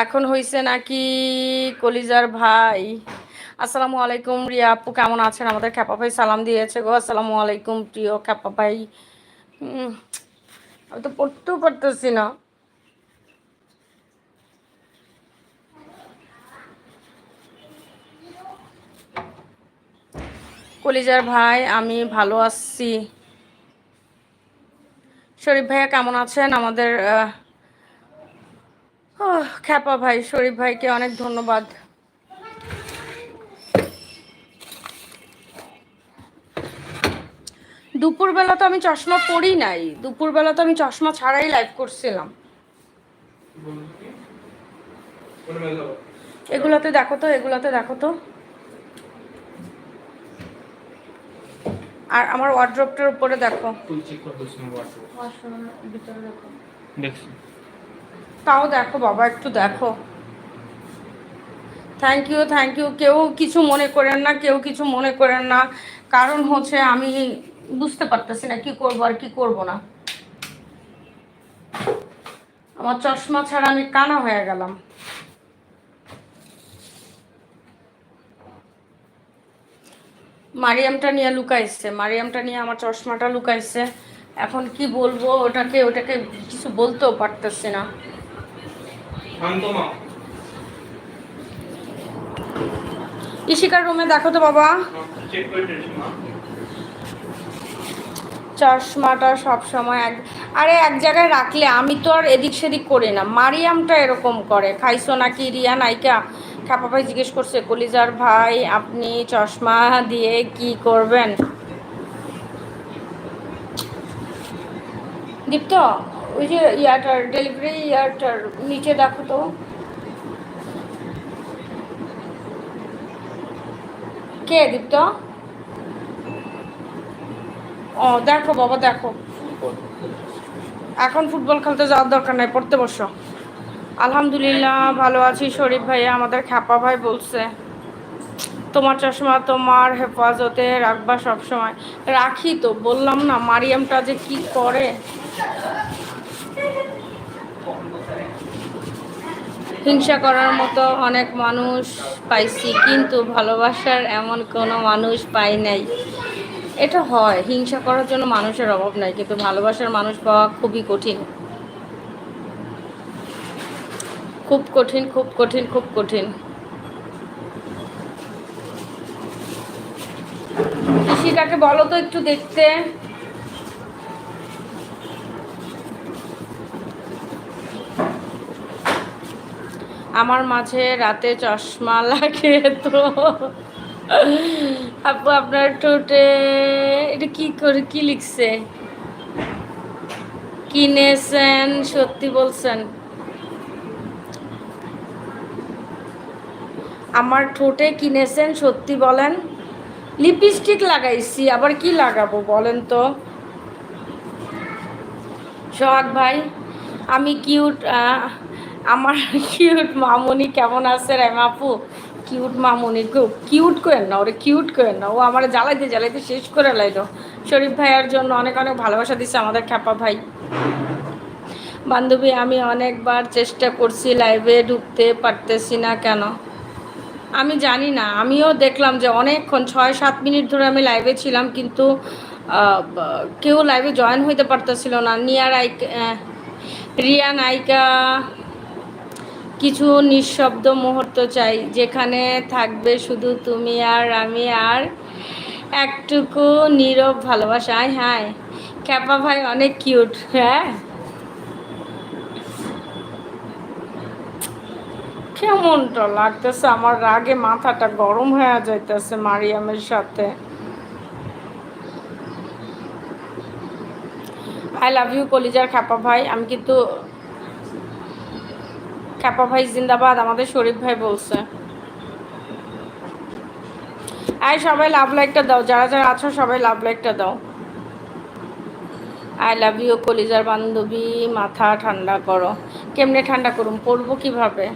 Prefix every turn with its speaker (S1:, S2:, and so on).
S1: এখন হইছে নাকি কলিজার ভাই। আসসালামু আলাইকুম রিয়া, আপু কেমন আছেন? আমাদের খ্যাপা ভাই সালাম দিয়েছে গো। আসসালামু আলাইকুম প্রিয় খ্যাপা ভাই। আমি তো পড়তেও পারতেছি না। কলিজার ভাই, আমি ভালো আছি। শরীফ ভাইয়া কেমন আছেন? আমাদের খ্যাপা ভাই শরীফ ভাইকে অনেক ধন্যবাদ। দুপুরবেলা তো আমি চশমা পরি নাই। দুপুরবেলা তো আমি চশমা ছাড়াই লাইভ করছিলাম। এগুলাতে দেখো তো এগুলাতে দেখো তো। আর আমার ওয়ার্ড্রপটার উপরে দেখো।
S2: তুই চেক করে দিস না
S1: ভিতরে দেখো।
S2: দেখছি।
S1: তাও দেখো, বাবা একটু দেখো। থ্যাংক ইউ থ্যাংক ইউ কেউ কিছু মনে করেন না, কেউ কিছু মনে করেন না। কারণ হচ্ছে আমি বুঝতে পারতেছি না কি করব আর কি করব না। আমার চশমা ছাড়া আমি কানা হয়ে গেলাম। মারিয়ামটা নিয়ে লুকাইছে, মারিয়ামটা নিয়ে আমার চশমাটা লুকাইছে। এখন কি বলব, ওটাকে ওটাকে কিছু বলতেও পারতেছি না। ইশিকার রুমে দেখো তো বাবা। চশমাটা সব সময় এক আরে এক জায়গায় রাখলে আমি তো আর এদিক সেদিক করি না। মারিয়ামটা এরকম করে। খাইছো নাকি রিয়া নাইকা খাপা ভাই জিজ্ঞেস করছে কলিজার ভাই আপনি চশমা দিয়ে কি করবেন? দীপ্ত? ওই যে ইয়াটার ডেলিভারি ইয়ারটার নিচে দেখো তো। কে দীপ্ত? ও, দেখো বাবা, দেখো। এখন ফুটবল খেলতে যাওয়ার দরকার নাই, পড়তে বসো। আলহামদুলিল্লাহ, ভালো আছি শরীফ ভাইয়া, আমাদের খ্যাপা ভাই বলছে, তোমার চশমা তোমার হেফাজতে রাখবা সব সময় রাখি তো, বললাম না, মারিয়ামটা যে কি করে? হিংসা করার মতো অনেক মানুষ পাইছি, কিন্তু ভালোবাসার এমন কোনো মানুষ পাই নাই। এটা হয়, হিংসা করার জন্য মানুষের অভাব নাই, কিন্তু ভালোবাসার মানুষ পাওয়া খুবই কঠিন। খুব কঠিন খুব কঠিন খুব কঠিন। কৃষিকাকে বলো তো একটু দেখতে। আমার মাঝে রাতে চশমা লাগে তো। আপু, আপনার ঠোঁটে এটা কি করে, কি লিখছে? কিনেছেন, সত্যি বলছেন? আমার ঠোঁটে কিনেছেন, সত্যি বলেন? লিপস্টিক লাগাইছি, আবার কি লাগাবো বলেন তো? সোহাগ ভাই, আমি কিউট আমার কিউট মামুনি কেমন আছে রেমাপু কিউট মামুনি কিউট করেন না ওরে কিউট করেন না ও আমার জ্বালাইতে জ্বালাইতে শেষ করে লাইলো। শরীফ ভাইয়ার জন্য অনেক অনেক ভালোবাসা দিচ্ছে আমাদের খ্যাপা ভাই। বান্ধবী আমি অনেকবার চেষ্টা করছি লাইভে ঢুকতে পারতেছি না কেন? আমি জানি না আমিও দেখলাম যে অনেকক্ষণ ছয় সাত মিনিট ধরে আমি লাইভে ছিলাম কিন্তু কেউ লাইভে জয়েন হইতে পারতেছিল না। নিয়ার আহ, রিয়া নায়িকা কিছু নিঃশব্দ মুহূর্ত চাই, যেখানে থাকবে শুধু তুমি আর আমি আর একটুকু নীরব ভালোবাসা। হায় খ্যাপা ভাই অনেক কিউট হ্যাঁ? কেমনটা লাগতেছে, আমার রাগে মাথাটা গরম হয়ে যাইতেছে মারিয়ামের সাথে। আই লাভ ইউ কলিজার খ্যাপা ভাই। আমি কিন্তু খ্যাপা ভাই জিন্দাবাদ, আমাদের শরীফ ভাই বলছে। আই সবাই লাভ লাইকটা দাও। যারা যারা আছো, সবাই লাভ লাইকটা দাও। আই লাভ ইউ, কলিজার বান্ধবী, মাথা ঠান্ডা করো। কেমনে ঠান্ডা করুন পড়ব কীভাবে?